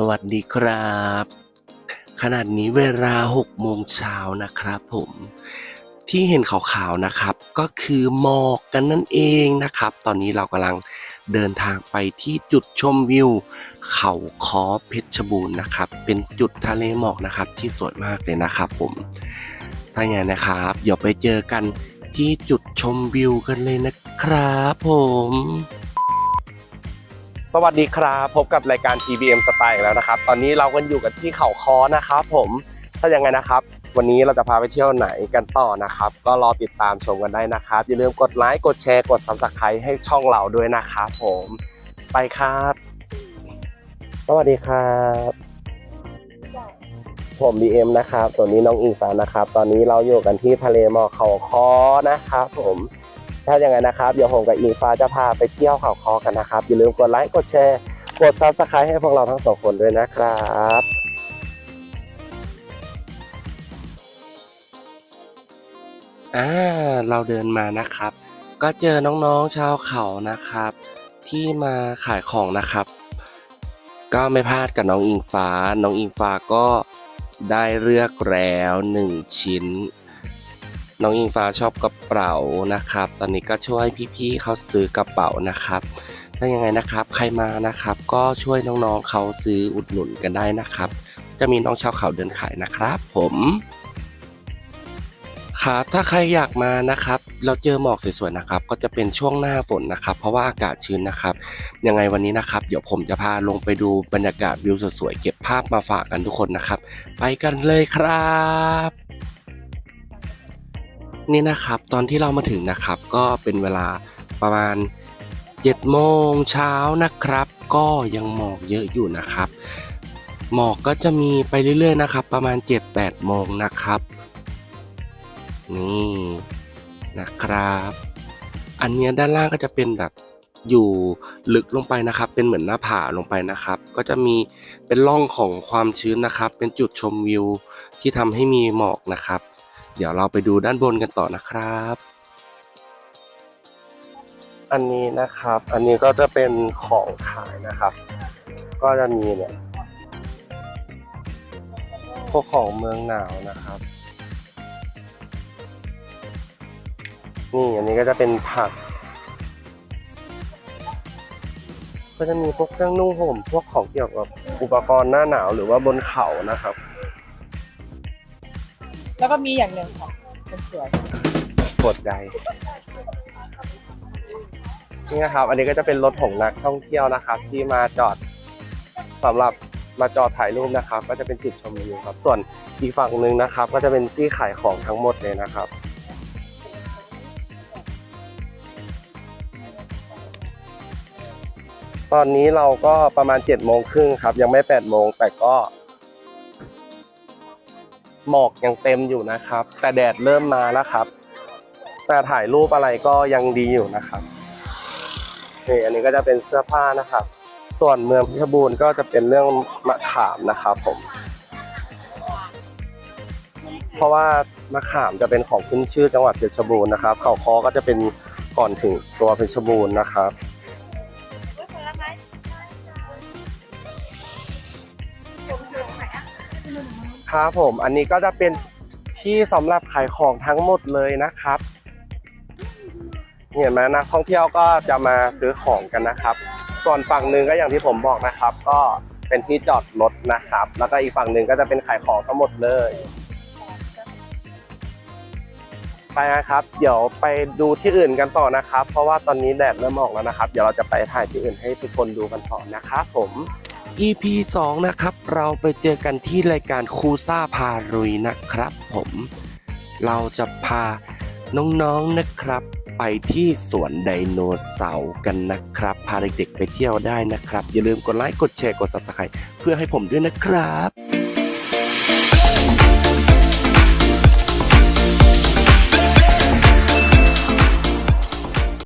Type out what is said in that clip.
สวัสดีครับ ขนาดนี้เวลา6โมงเช้านะครับผมที่เห็นขาวๆนะครับ ก็คือหมอกกันนั่นเองนะครับ ตอนนี้เรากำลังเดินทางไปที่จุดชมวิว เขาคอเพชรบูรณ์นะครับ เป็นจุดทะเลหมอกนะครับที่สวยมากเลยนะครับผมถ้าอย่างนั้นนะครับ เดี๋ยวไปเจอกันที่จุดชมวิวกันเลยนะครับผม สวัสดีครับ พบกับรายการ TBM Style อีกแล้วนะครับ ตอนนี้เรากันอยู่กันที่เขาคอนะครับผมถ้ายังไงนะครับ วันนี้เราจะพาไปเที่ยวไหนกันต่อนะครับ ก็รอติดตามชมกันได้นะครับ อย่าลืมกดไลค์กดแชร์กด Subscribe ให้ช่องเราด้วยนะครับผมไปครับ สวัสดีครับ ผม DM นะครับตัวนี้น้องอิงฟ้านะครับ ตอนนี้เราอยู่กันที่ทะเลหมอกเขาคอนะครับ ผม ถ้าอย่างไรนะครับเดี๋ยวผมกับอิงฟ้าจะพาไปเที่ยวเขาคอกันนะครับ อย่าลืมกดไลค์กดแชร์ กดซับสไครต์ให้พวกเราทั้งสองคนด้วยนะครับอ่าเราเดินมานะครับ ก็เจอน้องๆชาวเขานะครับ ที่มาขายของนะครับ ก็ไม่พลาดกับน้องอิงฟ้า น้องอิงฟ้าก็ได้เลือกแล้วหนึ่งชิ้น น้องอิงฟ้าชอบกระเป๋านะครับ ตอนนี้ก็ช่วยพี่ๆเขาซื้อกระเป๋านะครับ ถ้ายังไงนะครับ ใครมานะครับ ก็ช่วยน้องๆเขาซื้ออุดหนุนกันได้นะครับ จะมีน้องชาวเขาเดินขายนะครับ ผมครับถ้าใครอยากมานะครับ เราเจอหมอกสวยๆนะครับ ก็จะเป็นช่วงหน้าฝนนะครับ เพราะว่าอากาศชื้นนะครับ ยังไงวันนี้นะครับ เดี๋ยวผมจะพาลงไปดูบรรยากาศวิวสวยๆเก็บภาพมาฝากกันทุกคนนะครับ ไปกันเลยครับ นี่นะครับ ตอนที่เรามาถึงนะครับ ก็เป็นเวลาประมาณ7โมงเช้านะครับ ก็ยังหมอกเยอะอยู่นะครับ หมอกก็จะมีไปเรื่อยๆนะครับ ประมาณ 7-8โมงนะครับ นี่นะครับ อันเนี้ยด้านล่างก็จะเป็นแบบอยู่ลึกลงไปนะครับ เป็นเหมือนหน้าผาลงไปนะครับ ก็จะมีเป็นร่องของความชื้นนะครับ เป็นจุดชมวิวที่ทำให้มีหมอกนะครับ เดี๋ยวเราไปดูด้านบนกันต่อนะครับ อันนี้นะครับ อันนี้ก็จะเป็นของขายนะครับ ก็จะมีเนี่ยพวกของเมืองหนาวนะครับ นี่อันนี้ก็จะเป็นผัก ก็จะมีพวกเครื่องนุ่งห่ม พวกของเกี่ยวกับอุปกรณ์หน้าหนาวหรือว่าบนเขานะครับ แล้วก็มีอย่างหนึ่งค่ะเป็นเสือปวดใจ นี่นะครับ อันนี้ก็จะเป็นรถของนักท่องเที่ยวนะครับ ที่มาจอดสำหรับมาจอดถ่ายรูปนะครับ ก็จะเป็นจุดชมวิวครับ ส่วนอีกฝั่งหนึ่งนะครับ ก็จะเป็นที่ขายของทั้งหมดเลยนะครับ ตอนนี้เราก็ประมาณ7จ็ดโมงครึ่งครับ ยังไม่8ปดโมงแต่ก็ หมอกยังเต็มอยู่นะครับ แต่แดดเริ่มมาแล้วครับ แต่ถ่ายรูปอะไรก็ยังดีอยู่นะครับนี่อันนี้ก็จะเป็นเสื้อผ้านะครับ ส่วนเมืองเพชรบูรณ์ก็จะเป็นเรื่องมะขามนะครับผม เพราะว่ามะขามจะเป็นของขึ้นชื่อจังหวัดเพชรบูรณ์นะครับ เขาคอก็จะเป็นก่อนถึงตัวเพชรบูรณ์นะครับ ครับผมอันนี้ก็จะเป็นที่สำหรับขายของทั้งหมดเลยนะครับเห็นไหมนักท่องเที่ยวก็จะมาซื้อของกันนะครับ ส่วนฝั่งหนึ่งก็อย่างที่ผมบอกนะครับ ก็เป็นที่จอดรถนะครับ แล้วก็อีกฝั่งหนึ่งก็จะเป็นขายของทั้งหมดเลย ไปนะครับ เดี๋ยวไปดูที่อื่นกันต่อนะครับ เพราะว่าตอนนี้แดดเริ่มออกแล้วนะครับ เดี๋ยวเราจะไปถ่ายที่อื่นให้ทุกคนดูกันต่อนะครับผม EP 2 นะครับ เราไปเจอกันที่รายการคูซ่าพารุยนะครับ ผม เราจะพาน้องๆนะครับ ไปที่สวนไดโนเสาร์กันนะครับ พาเด็กๆไปเที่ยวได้นะครับ อย่าลืมกดไลค์กดแชร์กด subscribe เพื่อให้ผมด้วยนะครับ